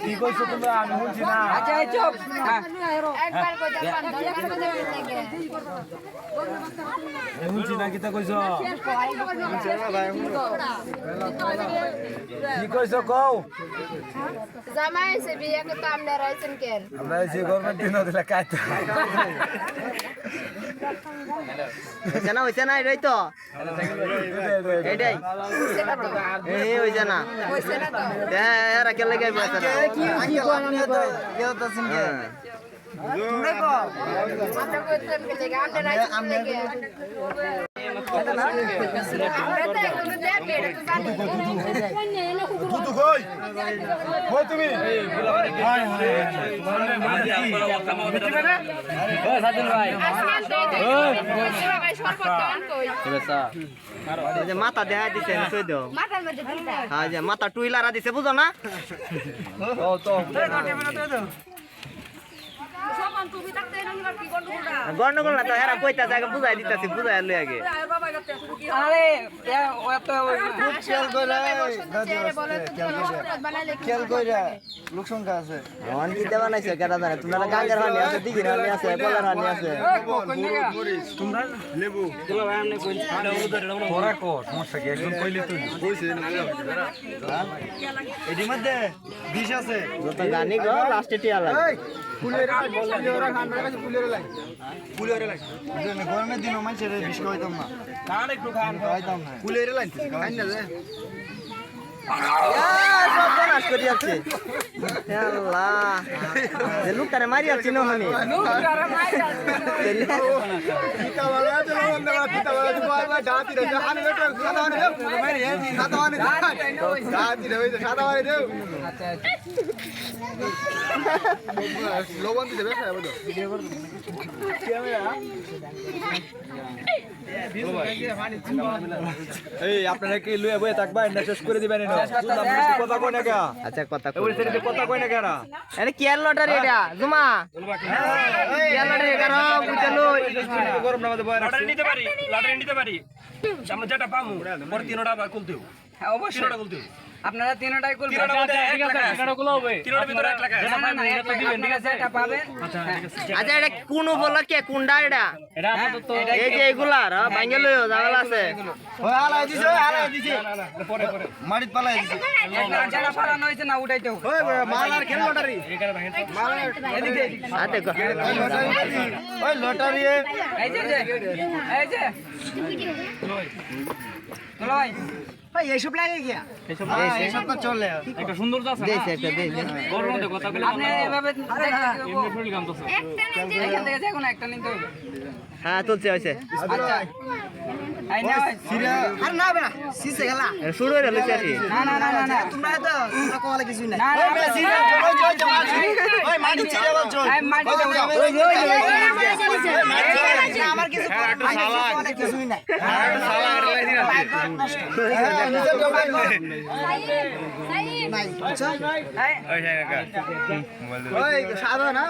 কি কইছো তোমরা আমি শুনছি না একবার কইতে শুনছি না কিতা কইছো? কি কইছো কও? জামাই এসে বিয়ে করতে আমনে রাইছেন কেন? আমরা যে গভর্নমেন্ট দিন দিলা কাইতে হইছে না হইছে না? এটাই তো। এটাই। এই হইছে না। কইছে না তো। হ্যাঁ এরা কে আমরা কইতাম কে লেগে আমরা তো এখন তো জানি কই তুমি ভাই সরবত কই এই যে মাথা দেখা দিছে হ্যাঁ মাথা টুইলারা দিছে বুঝো না গন্ডগোল না তো এরা কইতাছে আগে বুঝাই দিতাছি বুঝাই লই আগে অন কি দেবা নাইছে কেডা জানে তোমরা গাঙ্গের হানি আছে দিগির হানি আছে বলার হানি আছে। তোরা কো সমস্যা কি? একজন কইলে তুই এটির মধ্যে বিষ আছে। যত গানি গো লাস্টে টিয়া লাগে। গরমের দিন মানুষের বিষ খাওয়াইতাম না। খাওয়াইতাম না। কুলের লাইন খাই না লোকটারে মারি যাচ্ছি না আমি লবণ দিতে বেশ এই আপনারা কি লুয়ে বয়ে থাকবা? না শেষ করে দিবেন না না আচ্ছা কথা না আরে কি আর লটারি এটা জুমা কি আর লটারি এটা রো বুঝলো গরম নামাজে বয় রাখছি নিতে পারি লটারি নিতে পারি আমরা যেটা পামু পরে তিনটা খুলতে হ্যাঁ অবশ্যই। আপনারা তিনটাই করবেন। আচ্ছা এটা কোন উপলক্ষে? কোনটা এটা? হ্যাঁ, এটা এই যে এগুলার ভাঙ্গে লইও ঝামেলা আছে। ওই হালাই দিছে ওই হালাই দিছে। মাটিত পালাই দিছে। যেটা- যেটা ফালানো হয়েছে না উঠাইতে হবে। ওই মাল আর খেল লটারি। ওই লটারি। এই যে যে, এই যে। চলো ভাই এইসব লাগে গিয়া এইসব তো চলে দেইছে একটা দেইছে আপনি এভাবে দেখলে একটা নিতে এখান থেকে যে একটা নিতে হবে হ্যাঁ চলছে হইছে আচ্ছা এই নাও ভাই। আর না বে সিসে গেলা শুরু হয়ে লইছে আর না না না না না তোমরা তো তোমরা কোয়ালে কিছুই নাই না, না, ওই ওই ওই ওই মাটি ছিড়ে বল চল এই ওই ওই আমার কিছু কিছুই নাই সাদা না